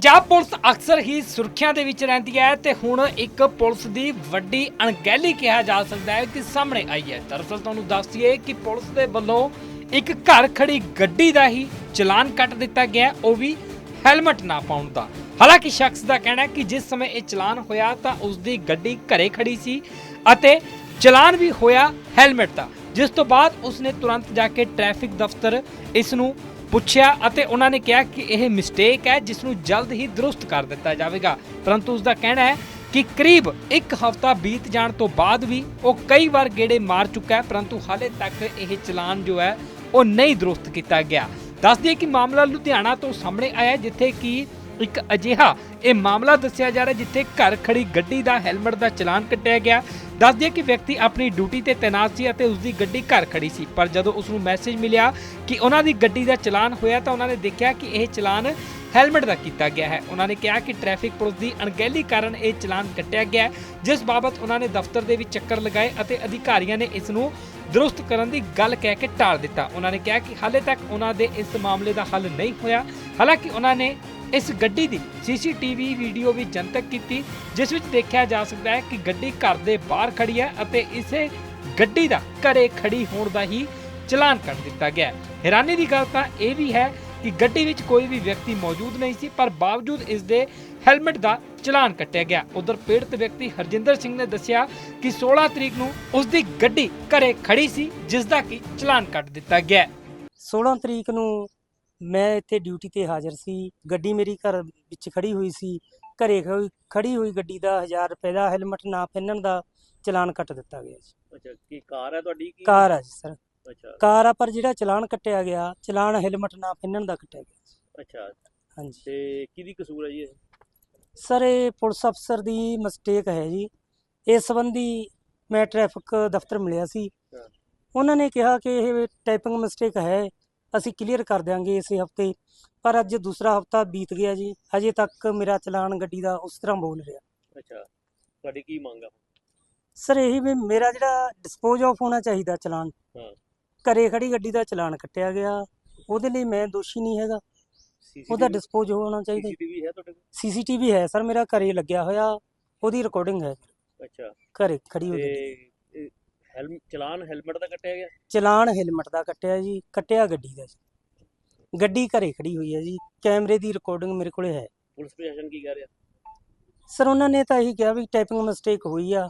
Punjab police ਅਕਸਰ ਹੀ ਸੁਰੱਖਿਆ ਦੇ ਵਿੱਚ ਰਹਿੰਦੀ ਹੈ ਤੇ ਹੁਣ ਇੱਕ ਪੁਲਿਸ ਦੀ ਵੱਡੀ ਅਣਗਹਿਲੀ ਕਿਹਾ ਜਾ ਸਕਦਾ ਹੈ ਕਿ ਸਾਹਮਣੇ ਆਈ ਹੈ। ਦਰਅਸਲ ਤੁਹਾਨੂੰ ਦੱਸ ਦਈਏ ਕਿ ਪੁਲਿਸ ਦੇ ਵੱਲੋਂ ਇੱਕ ਘਰ ਖੜੀ ਗੱਡੀ ਦਾ ਹੀ ਚਲਾਨ ਕੱਟ ਦਿੱਤਾ ਗਿਆ ਉਹ ਵੀ ਹੈਲਮਟ ਨਾ ਪਾਉਣ ਦਾ। ਹਾਲਾਂਕਿ ਸ਼ਖਸ ਦਾ ਕਹਿਣਾ ਹੈ ਕਿ ਜਿਸ ਸਮੇਂ ਇਹ ਚਲਾਨ ਹੋਇਆ ਤਾਂ ਉਸ ਦੀ ਗੱਡੀ ਘਰੇ ਖੜੀ ਸੀ ਅਤੇ ਚਲਾਨ ਵੀ ਹੋਇਆ ਹੈਲਮਟ ਦਾ। ਜਿਸ ਤੋਂ ਬਾਅਦ ਉਸਨੇ ਤੁਰੰਤ ਜਾ ਕੇ ਟ੍ਰੈਫਿਕ ਦਫ਼ਤਰ ਇਸ ਨੂੰ ਪੁੱਛਿਆ ਅਤੇ ਉਹਨਾਂ ਨੇ ਕਿਹਾ ਕਿ ਇਹ ਮਿਸਟੇਕ ਹੈ ਜਿਸ ਨੂੰ ਜਲਦ ਹੀ ਦਰੁਸਤ ਕਰ ਦਿੱਤਾ ਜਾਵੇਗਾ। ਪਰੰਤੂ ਉਸ ਦਾ ਕਹਿਣਾ ਹੈ ਕਿ ਕਰੀਬ ਇੱਕ ਹਫ਼ਤਾ ਬੀਤ ਜਾਣ ਤੋਂ ਬਾਅਦ ਵੀ ਉਹ ਕਈ ਵਾਰ ਗੇੜੇ ਮਾਰ ਚੁੱਕਾ ਹੈ, ਪਰੰਤੂ ਹਾਲੇ ਤੱਕ ਇਹ ਚਲਾਨ ਜੋ ਹੈ, ਉਹ ਨਹੀਂ ਦਰੁਸਤ ਕੀਤਾ ਗਿਆ। ਦੱਸ ਦਈਏ ਕਿ ਮਾਮਲਾ ਲੁਧਿਆਣਾ ਤੋਂ ਸਾਹਮਣੇ ਆਇਆ ਜਿੱਥੇ ਕਿ ਇੱਕ ਅਜਿਹਾ ਇਹ ਮਾਮਲਾ ਦੱਸਿਆ ਜਾ ਰਿਹਾ ਜਿੱਥੇ ਘਰ ਖੜੀ ਗੱਡੀ ਦਾ ਹੈਲਮਟ ਦਾ ਚਲਾਨ ਕੱਟਿਆ ਗਿਆ। ਦੱਸ ਦਈਏ ਕਿ ਵਿਅਕਤੀ ਆਪਣੀ ਡਿਊਟੀ ਤੇ ਤੈਨਾਤ ਸੀ ਅਤੇ ਉਸ ਦੀ ਗੱਡੀ ਘਰ ਖੜੀ ਸੀ, ਪਰ ਜਦੋਂ ਉਸ ਨੂੰ ਮੈਸੇਜ ਮਿਲਿਆ ਕਿ ਉਹਨਾਂ ਦੀ ਗੱਡੀ ਦਾ ਚਲਾਨ ਹੋਇਆ ਤਾਂ ਉਹਨਾਂ ਨੇ ਦੇਖਿਆ ਕਿ ਇਹ ਚਲਾਨ ਹੈਲਮਟ ਦਾ ਕੀਤਾ ਗਿਆ ਹੈ। ਉਹਨਾਂ ਨੇ ਕਿਹਾ ਕਿ ਟ੍ਰੈਫਿਕ ਪੁਲਿਸ ਦੀ ਅਣਗਹਿਲੀ ਕਾਰਨ ਇਹ ਚਲਾਨ ਕੱਟਿਆ ਗਿਆ ਜਿਸ ਬਾਬਤ ਉਹਨਾਂ ਨੇ ਦਫ਼ਤਰ ਦੇ ਵਿੱਚ ਚੱਕਰ ਲਗਾਏ ਅਤੇ ਅਧਿਕਾਰੀਆਂ ਨੇ ਇਸ ਨੂੰ ਦਰੁਸਤ ਕਰਨ ਦੀ ਗੱਲ ਕਹਿ ਕੇ ਟਾਲ ਦਿੱਤਾ। ਉਹਨਾਂ ਨੇ ਕਿਹਾ ਕਿ ਹਾਲੇ ਤੱਕ ਉਹਨਾਂ ਦੇ ਇਸ ਮਾਮਲੇ ਦਾ ਹੱਲ ਨਹੀਂ ਹੋਇਆ। ਹਾਲਾਂਕਿ ਉਹਨਾਂ ਨੇ ਇਸ ਗੱਡੀ ਦੀ ਸੀਸੀਟੀਵੀ ਵੀਡੀਓ ਵੀ ਜਨਤਕ ਕੀਤੀ, ਜਿਸ ਵਿੱਚ ਦੇਖਿਆ ਜਾ ਸਕਦਾ ਹੈ ਕਿ ਗੱਡੀ ਘਰ ਦੇ ਬਾਹਰ ਖੜੀ ਹੈ ਅਤੇ ਇਸੇ ਗੱਡੀ ਦਾ ਘਰੇ ਖੜੀ ਹੋਣ ਦਾ ਹੀ ਚਲਾਨ ਕੱਟ ਦਿੱਤਾ ਗਿਆ ਹੈਰਾਨੀ ਦੀ ਗੱਲ ਤਾਂ ਇਹ ਵੀ ਹੈ ਕਿ ਗੱਡੀ ਵਿੱਚ ਕੋਈ ਵੀ ਵਿਅਕਤੀ ਮੌਜੂਦ ਨਹੀਂ ਸੀ, ਪਰ ਬਾਵਜੂਦ ਇਸ ਦੇ ਹੈਲਮਟ ਦਾ ਚਲਾਨ ਕੱਟਿਆ ਗਿਆ ਉਧਰ ਪੀੜਤ ਵਿਅਕਤੀ ਹਰਜਿੰਦਰ ਸਿੰਘ ਨੇ ਦੱਸਿਆ ਕਿ 16 ਤਰੀਕ ਨੂੰ ਉਸ ਦੀ ਗੱਡੀ ਘਰੇ ਖੜੀ ਸੀ, ਜਿਸ ਦਾ ਕਿ ਚਲਾਨ ਕੱਟ ਦਿੱਤਾ ਗਿਆ ਹੈ। 16 ਤਰੀਕ ਨੂੰ ਮੈਂ ਇੱਥੇ ਡਿਊਟੀ ਤੇ ਹਾਜ਼ਰ ਸੀ। ਗੱਡੀ ਮੇਰੀ ਘਰ ਵਿੱਚ ਖੜੀ ਹੋਈ ਸੀ। ਘਰੇ ਖੜੀ- ਖੜੀ ਹੋਈ ਗੱਡੀ ਦਾ 1000 ਰੁਪਏ ਦਾ ਹੈਲਮਟ ਨਾ ਪਹਿਨਣ ਦਾ ਚਲਾਨ ਕੱਟ ਦਿੱਤਾ ਗਿਆ ਜੀ। ਅੱਛਾ ਕੀ ਕਾਰ ਹੈ ਤੁਹਾਡੀ ਕੀ? ਕਾਰ ਆ ਜੀ ਸਰ। ਅੱਛਾ। ਕਾਰ ਆ ਪਰ ਜਿਹੜਾ ਚਲਾਨ ਕੱਟਿਆ ਗਿਆ ਚਲਾਨ ਹੈਲਮਟ ਨਾ ਪਹਿਨਣ ਦਾ ਕੱਟਿਆ ਗਿਆ ਜੀ। ਅੱਛਾ। ਹਾਂਜੀ। ਤੇ ਕਿਹਦੀ ਕਸੂਰ ਹੈ ਜੀ ਇਹ? ਸਰ ਇਹ ਪੁਲਿਸ ਅਫਸਰ ਦੀ ਮਿਸਟੇਕ ਹੈ ਜੀ। ਇਸ ਸੰਬੰਧੀ ਮੈਂ ਟ੍ਰੈਫਿਕ ਦਫ਼ਤਰ ਮਿਲਿਆ ਸੀ। ਹਾਂ। ਉਹਨਾਂ ਨੇ ਕਿਹਾ ਕਿ ਇਹ ਟਾਈਪਿੰਗ ਮਿਸਟੇਕ ਹੈ। ਅਸੀਂ ਕਲੀਅਰ ਕਰ ਦਿਆਂਗੇ ਇਸੇ ਹਫ਼ਤੇ। ਪਰ ਅੱਜ ਦੂਸਰਾ ਹਫਤਾ ਬੀਤ ਗਿਆ ਜੀ। ਅਜੇ ਤੱਕ ਮੇਰਾ ਚਲਾਨ ਗੱਡੀ ਦਾ ਉਸ ਤਰ੍ਹਾਂ ਬੋਲ ਰਿਹਾ। ਅੱਛਾ ਤੁਹਾਡੀ ਕੀ ਮੰਗ ਆ ਸਰ ਇਹੀ ਵੀ ਮੇਰਾ ਜਿਹੜਾ ਡਿਸਪੋਜ਼ ਆਫ ਹੋਣਾ ਚਾਹੀਦਾ ਚਲਾਨ ਹਾਂ। ਘਰੇ ਖੜੀ ਗੱਡੀ ਦਾ ਚਲਾਨ ਕੱਟਿਆ ਗਿਆ। ਉਹਦੇ ਲਈ ਮੈਂ ਦੋਸ਼ੀ ਨਹੀਂ ਹੈਗਾ। ਉਹਦਾ ਡਿਸਪੋਜ਼ ਹੋਣਾ ਚਾਹੀਦਾ। ਸੀਸੀਟੀਵੀ ਹੈ ਤੁਹਾਡੇ ਕੋਲ? ਸੀਸੀਟੀਵੀ ਹੈ ਸਰ ਮੇਰਾ ਘਰੇ ਲੱਗਿਆ ਹੋਇਆ। ਉਹਦੀ ਰਿਕਾਰਡਿੰਗ ਹੈ। ਅੱਛਾ। ਘਰੇ ਖੜੀ ਹੋਈ ਤੇ ਹੈਲਮ ਚਲਾਨ ਹੈਲਮਟ ਦਾ ਕੱਟਿਆ ਗਿਆ? ਚਲਾਨ ਹੈਲਮਟ ਦਾ ਕੱਟਿਆ ਜੀ ਕੱਟਿਆ ਗੱਡੀ ਦਾ ਜੀ। ਗੱਡੀ ਘਰੇ ਖੜੀ ਹੋਈ ਹੈ ਜੀ ਕੈਮਰੇ ਦੀ ਰਿਕਾਰਡਿੰਗ ਮੇਰੇ ਕੋਲੇ ਹੈ। ਪੁਲਿਸ ਪ੍ਰਸ਼ਾਸਨ ਕੀ ਕਹਿ ਰਿਹਾ? ਸਰ ਉਹਨਾਂ ਨੇ ਤਾਂ ਇਹੀ ਕਿਹਾ ਵੀ ਟਾਈਪਿੰਗ ਮਿਸਟੇਕ ਹੋਈ ਆ।